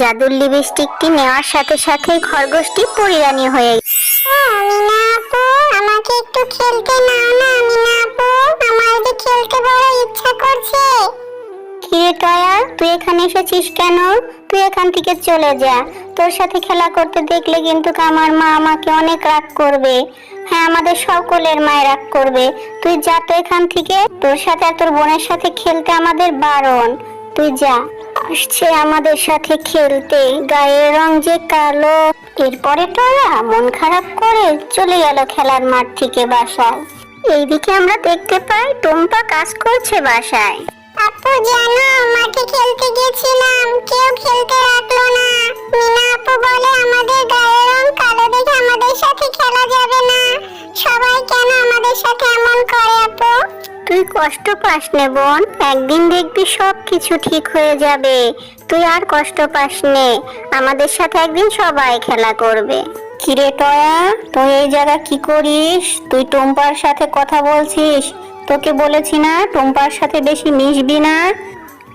জাদুর লিপস্টিকটি নেওয়ার সাথে সাথে খরগোশটি পরিরানী হয়ে। আপু আমাকে একটু খেলতে নাও না আপু আমার যে খেলতে বড় ইচ্ছা করছে। কিরে টয়া তুই এখানে এসেছিস কেন? তুই এখান থেকে চলে যা। তোর সাথে খেলা করতে দেখলে কিন্তু আমার মা আমাকে অনেক রাগ করবে। হ্যাঁ আমাদের সকলের মায়ের রাগ করবে। তুই যা তো এখান থেকে তোর সাথে আর তোর বোনের সাথে খেলতে আমাদের বারণ। তুই যা। আসছে আমাদের সাথে খেলতে। গায়ের রং যে কালো। এরপরে টয়া মন খারাপ করে চলে গেল খেলার মাঠ থেকে বাসায়। এইদিকে আমরা দেখতে পাই টুম্পা কাজ করছে বাসায়। আপু, জানো, মাঠে খেলতে গেছিলাম কেউ খেলতে কষ্ট পাস নে বোন। একদিন দেখবি সব কিছু ঠিক হয়ে যাবে। তুই আর কষ্ট পাস নে। আমাদের সাথে একদিন সবাই খেলা করবে। কিরে টয়া, তুই এই জায়গা কি করিস? তুই টম্পার সাথে কথা বলছিস? তোকে বলেছি না, টম্পার সাথে বেশি মিশবি না?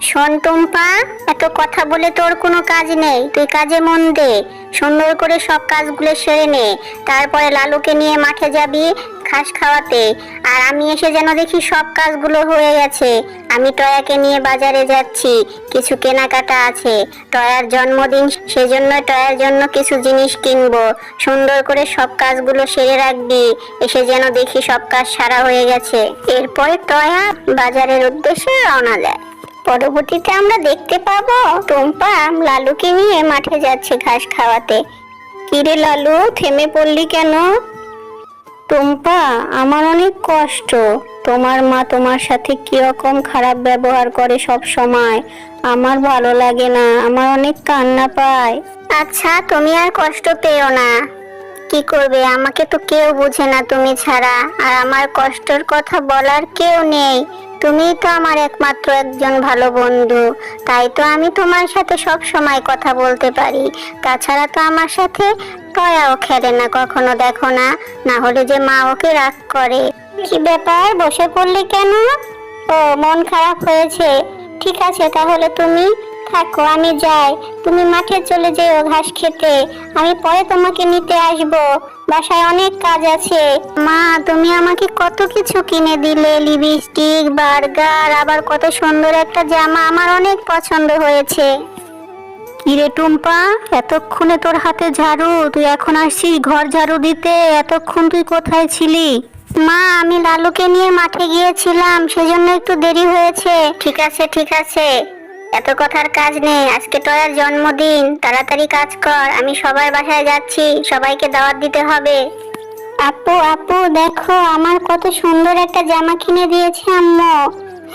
শোন টুম্পা, এত কথা বলে তোর কোনো কাজ নেই। তুই কাজে মন দে। সুন্দর করে সব কাজগুলো সেরে নে। তারপরে লালুকে নিয়ে মাঠে যাবি ঘাস খাওয়াতে। আর আমি এসে যেন দেখি সব কাজগুলো হয়ে গেছে। আমি টয়াকে নিয়ে বাজারে যাচ্ছি। কিছু কেনাকাটা আছে। টয়ার জন্মদিন সেজন্য টয়ার জন্য কিছু জিনিস কিনবো। সুন্দর করে সব কাজগুলো সেরে রাখবি। এসে যেন দেখি সব কাজ সারা হয়ে গেছে। এরপরে টয়া বাজারের উদ্দেশ্যে রওনা দেয়। পরবর্তীতে আমরা দেখতে পাবো টুম্পা লালুকে নিয়ে মাঠে যাচ্ছে ঘাস খাওয়াতে। কিরে লালু, থেমে পড়লি কেন? টুম্পা, আমার অনেক কষ্ট। তোমার মা তোমার সাথে কীরকম খারাপ ব্যবহার করে সব সময়? আমার ভালো লাগে না, আমার অনেক কান্না পায়। আচ্ছা তুমি আর কষ্ট পেও না। কি করবে, আমাকে তো কেউ বুঝে না তুমি ছাড়া। আর আমার কষ্টের কথা বলার কেউ নেই। তুমিই তো আমার একমাত্র একজন ভালো বন্ধু। তাই তো আমি তোমার সাথে সব সময় কথা বলতে পারি। তাছাড়া তো আমার সাথে টয়াও খেলে না, কখনো দেখো না। না হলে যে মা ওকে রাগ করে। কি ব্যাপার, বসে পড়লি কেন? ও, মন খারাপ হয়েছে। ঠিক আছে, তাহলে তুমি থাকো, আমি যাই। তুমি মাঠে চলে যেও ঘাস খেতে। আমি পরে তোমাকে নিতে আসব। বাসায় অনেক কাজ আছে। মা, তুমি আমাকে কত কিছু কিনে দিলে। লিপস্টিক, বার্গার, আবার কত সুন্দর একটা জামা। আমার অনেক পছন্দ হয়েছে। কিরে টুম্পা, এতক্ষণে তোর হাতে ঝাড়ু। তুই এখন আসছিস ঘর ঝাড়ু দিতে। এতক্ষণ তুই কোথায় ছিলি? মা, আমি লালুকে নিয়ে মাঠে গিয়েছিলাম। সেজন্য একটু দেরি হয়েছে। ঠিক আছে ঠিক আছে। এত কথার কাজ নেই, আজকে টয়ার জন্মদিন। তাড়াতাড়ি কাজ কর, আমি সবার বাসায় যাচ্ছি, সবাইকে দাওয়াত দিতে হবে। আপু আপু, দেখো, আমার কত সুন্দর একটা জামা কিনে দিয়েছে আম্মু।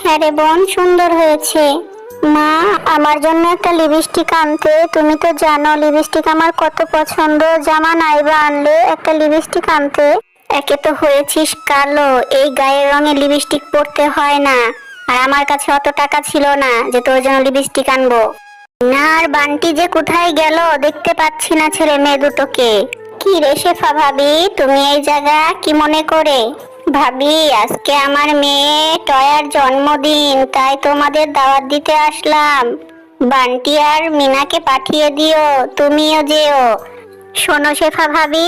হ্যাঁ রে বোন, সুন্দর হয়েছে। মা, আমার জন্য একটা লিপস্টিক আনতে, তুমি তো জানো, লিপস্টিক আমার কত পছন্দ। জামা নাইবা আনলে একটা লিপস্টিক আনতে। একে তো হয়েছিস কালো, এই গায়ের রঙে লিপস্টিক পরতে হয় না। আর আমার কাছে অত টাকা ছিল না যে তোর জন্য লিপস্টিক আনব। না আর বান্টি যে কোথায় গেল দেখতে পাচ্ছি না ছেলে মেয়ে দুটোকে। কি রে শেফা ভাবি, তুমি এই জায়গা কি মনে করে? ভাবি, আজকে আমার মেয়ে টয়ার জন্মদিন, তাই তোমাদের দাওয়াত দিতে আসলাম। বান্টি আর মিনাকে পাঠিয়ে দিও, তুমিও যেও। শোনো শেফা ভাবি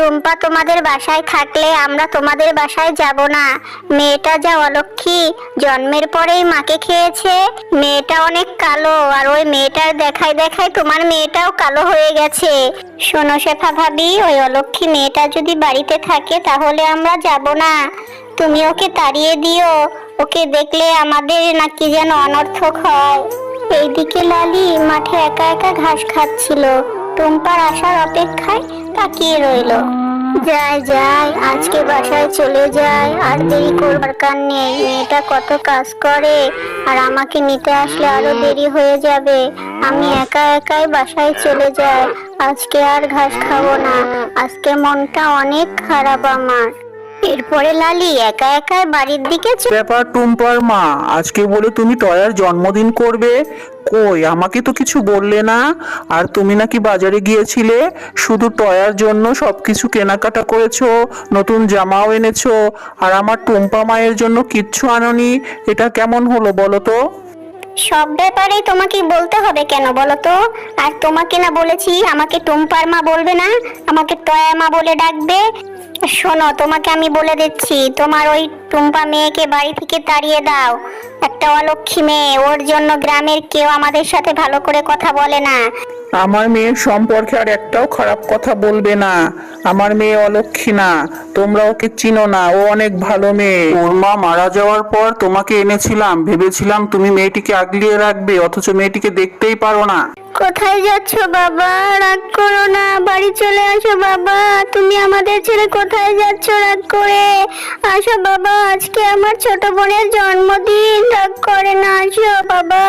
টুম্পা তোমাদের বাসায় থাকলে আমরা তোমাদের বাসায় যাব না। মেয়েটা যা অলক্ষী, জন্মের পরেই মাকে খেয়েছে। মেয়েটা অনেক কালো, আর ওই মেয়েটার দেখায় দেখায় তোমার মেয়েটাও কালো হয়ে গেছে। শোনো শেফা ভাবি, ওই অলক্ষী মেয়েটা যদি বাড়িতে থাকে তাহলে আমরা যাব না। তুমি ওকে তাড়িয়ে দিও। ওকে দেখলে আমাদের নাকি যেন অনর্থক হয়। এইদিকে লালি মাঠে একা একা ঘাস খাচ্ছিল। টুম্পার আসার অপেক্ষায় তাকিয়ে রইল। যাই যাই, আজকে বাসায় চলে যায় আর দেরি করবার কার নেই। মেয়েটা কত কাজ করে, আর আমাকে নিতে আসলে আরও দেরি হয়ে যাবে। আমি একা একাই বাসায় চলে যাই। আজকে আর ঘাস খাব না। আজকে মনটা অনেক খারাপ আমার। এরপরে লালি একা একাই বাড়ির দিকে ব্যাপার টুম্পার মা আজকে বলে তুমি টয়ার জন্মদিন করবে? কই আমাকে তো কিছু বললে না? আর তুমি নাকি বাজারে গিয়েছিলে? শুধু টয়ার জন্য সবকিছু কেনাকাটা করেছ নতুন জামাও এনেছো আর আমার টুম্পা মায়ের জন্য কিচ্ছু আনোনি এটা কেমন হলো বলো তো? সব ব্যাপারে তোমাকে বলতে হবে কেন বলো তো? আর তোমাকে না বলেছি আমাকে টুম্পার মা বলবে না আমাকে টয়া মা বলে ডাকবে। শোনো, তোমাকে আমি বলে দিচ্ছি, তোমার ওই টুম্পা মেয়েকে বাড়ি থেকে তাড়িয়ে দাও। একটা অলক্ষী মেয়ে, ওর জন্য গ্রামের কেউ আমাদের সাথে ভালো করে কথা বলে না। আমার মেয়ের সম্পর্কে আর একটাও খারাপ কথা বলবে না। আমার মেয়ে অলক্ষী না, তোমরা ওকে চিনো না, ও অনেক ভালো মেয়ে। ওর মা মারা যাওয়ার পর তোমাকে এনেছিলাম, ভেবেছিলাম তুমি মেয়েটিকে আগলিয়ে রাখবে, অথচ মেয়েটিকে দেখতেই পারো না। কোথায় যাচ্ছ বাবা? রাগ করো না, বাড়ি চলে আসো বাবা। তুমি আমাদের ছেড়ে কোথায় যাচ্ছ রাগ করে? আসো বাবা, আজকে আমার ছোট বোনের জন্মদিন। রাগ করে না, আসো বাবা।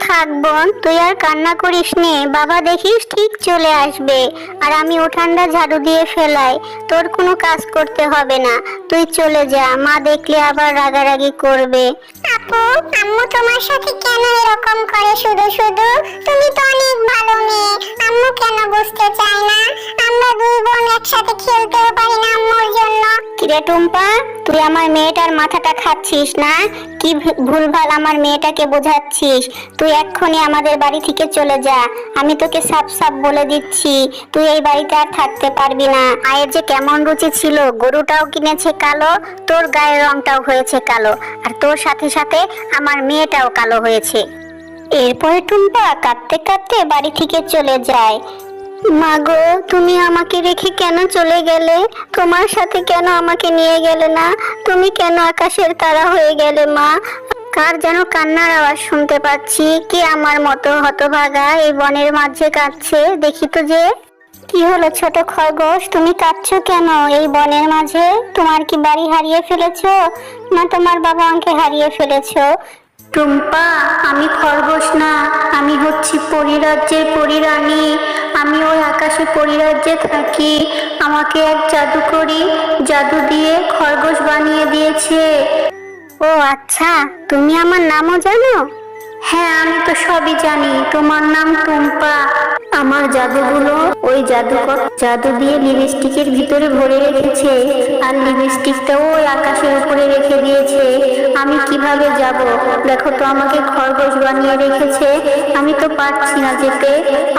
থাক বোন, তুই আর কান্না করিস নে। বাবা দেখিস ঠিক চলে আসবে। আর আমি উঠানটা ঝাড়ু দিয়ে ফেলাই। তোর কোনো কাজ করতে হবে না। তুই চলে যা, মা দেখলে আবার রাগারাগি করবে। আপু আম্মু তোমার সাথে কেন এরকম করে শুধু শুধু? তুমি তো অনেক ভালো মেয়ে, আম্মু কেন বুঝতে চায় না? আমরা দুই বোন একসাথে খেলতেও পারি না আম্মুর জন্য। কিরে টুম্পা, তুই আমার মেয়েটার মাথাটা খাচ্ছিস না? কি ভুলভাল আমার মেয়েটাকে বোঝাচ্ছিস? তুই এক্ষুনি আমাদের বাড়ি থেকে চলে যা। আমি তোকে সাপ সাপ বলে দিচ্ছি। তুই এই বাড়িতে আর থাকতে পারবি না। মায়ের যে কেমন রুচি ছিল, গরুটাও কিনেছে কালো, তোর গায়ের রংটাও হয়েছে কালো। আর তোর সাথে সাথে আমার মেয়েটাও কালো হয়েছে। এরপরে টুম্পা কাঁদতে কাঁদতে বাড়ি থেকে চলে যায়। মাগো তুমি আমাকে রেখে কেন চলে গেলে? তোমার সাথে কেন আমাকে নিয়ে গেলে না? তুমি কেন আকাশের তারা হয়ে গেলে, মা? কার যেন কান্নার আওয়াজ শুনতে পাচ্ছি। কে আমার মতো হতভাগা এই বনের মাঝে কাঁদছে? দেখি তো যে কি হলো ছোট খরগোশ? তুমি কাঁদছো কেন এই বনের মাঝে? তোমার কি বাড়ি হারিয়ে ফেলেছো? না, তোমার বাবা আমাকে হারিয়ে ফেলেছো। টুম্পা, আমি খরগোশ না। আমি হচ্ছি পরিরাজ্যের পরিরানী। আমি ওই আকাশে পরিরাজ্যে থাকি। আমাকে এক জাদুকরি জাদু দিয়ে খরগোশ বানিয়ে দিয়েছে। ও আচ্ছা তুমি আমার নামও জানো? হ্যাঁ আমি তো সবই জানি। তোমার নাম টুম্পা। আমার জাদুগুলো ওই জাদুকর জাদু দিয়ে লিপস্টিকের ভিতরে ভরে রেখেছে। আর লিপস্টিকটা ওই আকাশের উপরে রেখে দিয়েছে। আমি কীভাবে যাব? দেখো তো আমাকে খরগোশ বানিয়ে রেখেছে। আমি তো পারছি না যেতে।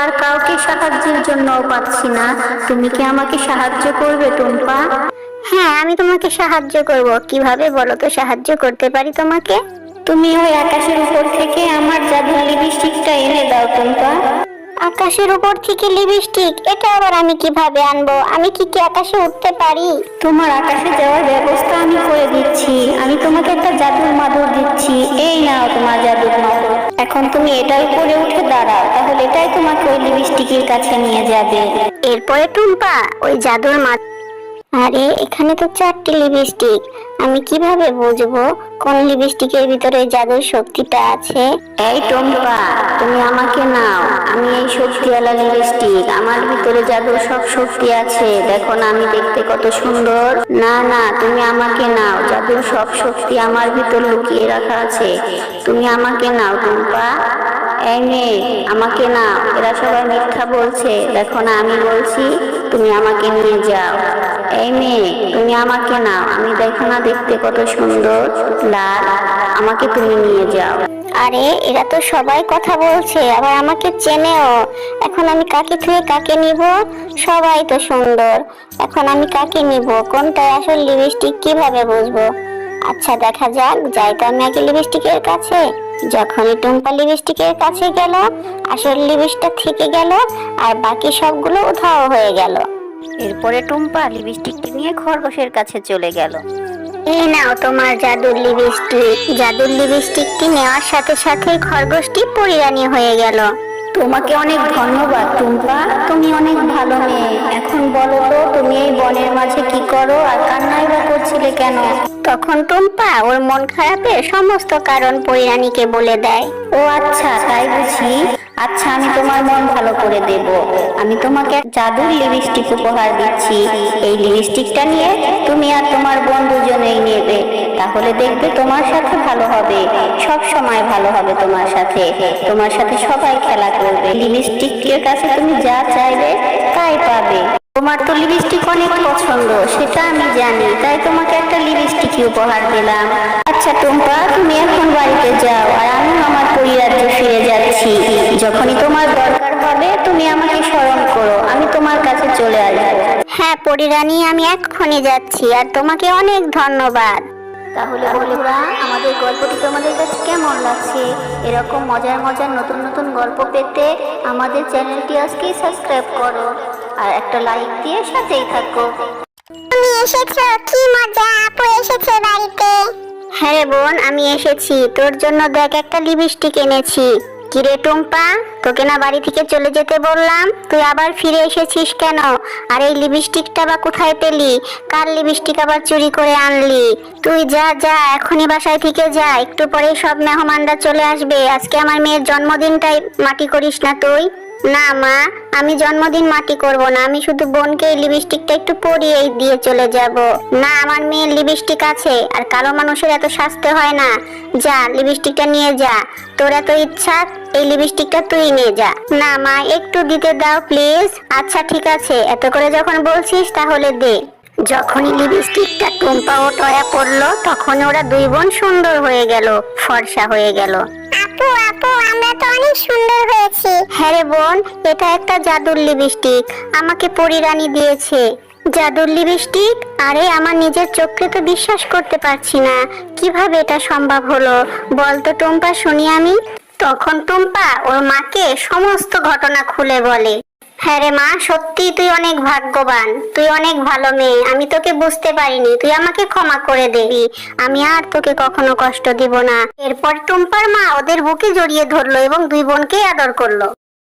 আর কাউকে সাহায্যের জন্যও পাচ্ছি না। তুমি কি আমাকে সাহায্য করবে টুম্পা? হ্যাঁ আমি তোমাকে সাহায্য করব। কীভাবে বলো তো সাহায্য করতে পারি তোমাকে? তুমি ওই আকাশের উপর থেকে আমার জাদু লিপস্টিকটা এনে দাও টুম্পা। আকাশের উপর থেকে লিপস্টিক এটা আবার আমি কীভাবে আনব? আমি কি কি আকাশে উঠতে পারি? তোমার আকাশে যাওয়ার ব্যবস্থা আমি করে দিচ্ছি। আমি তোমাকে একটা জাদুর মাদুর দিচ্ছি। এই নাও তোমার জাদুর মাদুর। এখন তুমি এটার উপরে উঠে দাঁড়াও তাহলে এটাই তোমাকে ওই লিপস্টিকের কাছে নিয়ে যাবে। এরপরে টুম্পা ওই জাদুর মাদুর আরে এখানে তো চারটি লিপস্টিক। আমি কীভাবে বুঝব? কোন লিপস্টিকের ভিতরে জাদুর শক্তিটা আছে? এই টম্পা তুমি আমাকে নাও। আমি এই শক্তিওয়ালা লিপস্টিক। আমার ভিতরে জাদুর সব শক্তি আছে, দেখো না আমি দেখতে কত সুন্দর। না না, তুমি আমাকে নাও। জাদুর সব শক্তি আমার ভিতর লুকিয়ে রাখা আছে, তুমি আমাকে নাও, টম্পা। এই মেয়ে, আমাকে নাও। এরা সবাই মিথ্যা বলছে। দেখো না, আমি বলছি, তুমি আমাকে নিয়ে যাও। এই মেয়ে, তুমি আমাকে নাও। আমি দেখো না দেখতে কত সুন্দর, লাল। আমাকে তুমি নিয়ে যাও। আরে, এরা তো সবাই কথা বলছে, আবার আমাকে চেনেও। এখন আমি কাকে থুয়ে কাকে নিব? সবাই তো সুন্দর। এখন আমি কাকে নিব? কোনটা আসল লিপস্টিক কীভাবে বুঝব? আচ্ছা দেখা যাক। যাই তো আমি আগে লিপস্টিকের কাছে। যখনই টুম্পা লিপস্টিকের কাছে গেল, আসল লিপস্টিক থেকে গেল, আর বাকি সবগুলো উধাও হয়ে গেল। এরপরে টুম্পা লিপস্টিকটি নিয়ে খরগোশের কাছে চলে গেল। এই নাও তোমার জাদুর লিপস্টিক। জাদুর লিপস্টিকটি নেওয়ার সাথে সাথে খরগোশটি পরিরানী হয়ে গেল। তোমাকে অনেক ধন্যবাদ টুম্পা। তুমি অনেক ভালো মেয়ে। এখন বলো তো তুমি এই বনের মাঝে কি করো আর কান্নাই বা করছিলে কেন? তখন টুম্পা ওর মন খারাপের সমস্ত কারণ পরিরানীকে বলে দেয়। ও আচ্ছা তাই বুঝি। আচ্ছা আমি তোমার মন ভালো করে দেব। আমি তোমাকে জাদুর লিপস্টিক উপহার দিচ্ছি। এই লিপস্টিকটা নিয়ে তুমি আর তোমার বোন দুজনেই নেবে। তাহলে দেখবে তোমার সাথে ভালো হবে। সব সময় ভালো হবে তোমার সাথে। তোমার সাথে সবাই খেলা করবে। লিপস্টিকের কাছে তুমি যা চাইবে তাই পাবে। তোমার তো লিপস্টিক অনেক পছন্দ, সেটা আমি জানি। তাই তোমাকে একটা লিপস্টিক উপহার দিলাম। আচ্ছা টুম্পা, তুমি এখন বাড়িতে যাও, আর আমি আমার পরিরাজ্যে ফিরে যাচ্ছি। যখনই তোমার দরকার হবে তুমি আমাকে স্মরণ করো আমি তোমার কাছে চলে আসব। হ্যাঁ পরিরানী আমি এক্ষুনি যাচ্ছি আর তোমাকে অনেক ধন্যবাদ। তাহলে বন্ধুরা আমাদের গল্পটি তোমাদের কাছে কেমন লাগছে? এরকম মজার মজার নতুন নতুন গল্প পেতে আমাদের চ্যানেলটি আজকেই সাবস্ক্রাইব করো আর একটা লাইক দিয়ে সাথেই থাকো। তুমি এসেছ? কি মজা আপু এসেছে বাড়িতে। হ্যাঁ বোন আমি এসেছি। তোর জন্য দেখ একটা লিপস্টিক এনেছি। কিরে টুম্পা, তোকে না বাড়ি থেকে চলে যেতে বললাম, তুই আবার ফিরে এসেছিস কেন? আর এই লিপস্টিকটা বা কোথায় পেলি? কার লিপস্টিক আবার চুরি করে আনলি? তুই যা যা, এখনই বাসায় থেকে যা, একটু পরেই সব মেহমানরা চলে আসবে। আজকে আমার মেয়ের জন্মদিনটাই মাটি করিস না তুই। না, মা, আমি জন্মদিন মাটি করব না, আমি শুধু বোনকে এই লিপস্টিকটা একটু পরিয়েই দিয়ে চলে যাব। না, আমার মেয়ের লিপস্টিক আছে, আর কালো মানুষের এত সাজতে হয় না। যা লিপস্টিকটা নিয়ে যা। তোর এত ইচ্ছা, এই লিপস্টিকটা তুই নিয়ে যা। না, মা, একটু দিতে দাও প্লিজ আচ্ছা ঠিক আছে, এত করে যখন বলছিস তাহলে দে। যখনই লিপস্টিকটা টুম্পা ও টয়া পড়ল তখন ওরা দুই বোন সুন্দর হয়ে গেল, ফর্সা হয়ে গেল। আপু আপু, আমরা অনেক সুন্দর হয়েছে। হ্যাঁ রে বোন, এটা একটা জাদুর লিপস্টিক। আমাকে পরিরানী দিয়েছে। জাদুর লিপস্টিক? আরে, আমার নিজের চোখকে তো বিশ্বাস করতে পারছি না। কীভাবে এটা সম্ভব হলো? বলতো টুম্পা, শুনি আমি। তখন টুম্পা ওর মাকে সমস্ত ঘটনা খুলে বলে। হ্যাঁ রে মা সত্যি তুই অনেক ভাগ্যবান, তুই অনেক ভালো মেয়ে, আমি তোকে বুঝতে পারিনি, তুই আমাকে ক্ষমা করে দেবি, আমি আর তোকে কখনো কষ্ট দিব না। এরপর টুম্পার মা ওদের বুকে জড়িয়ে ধরলো এবং দুই বোনকে আদর করল।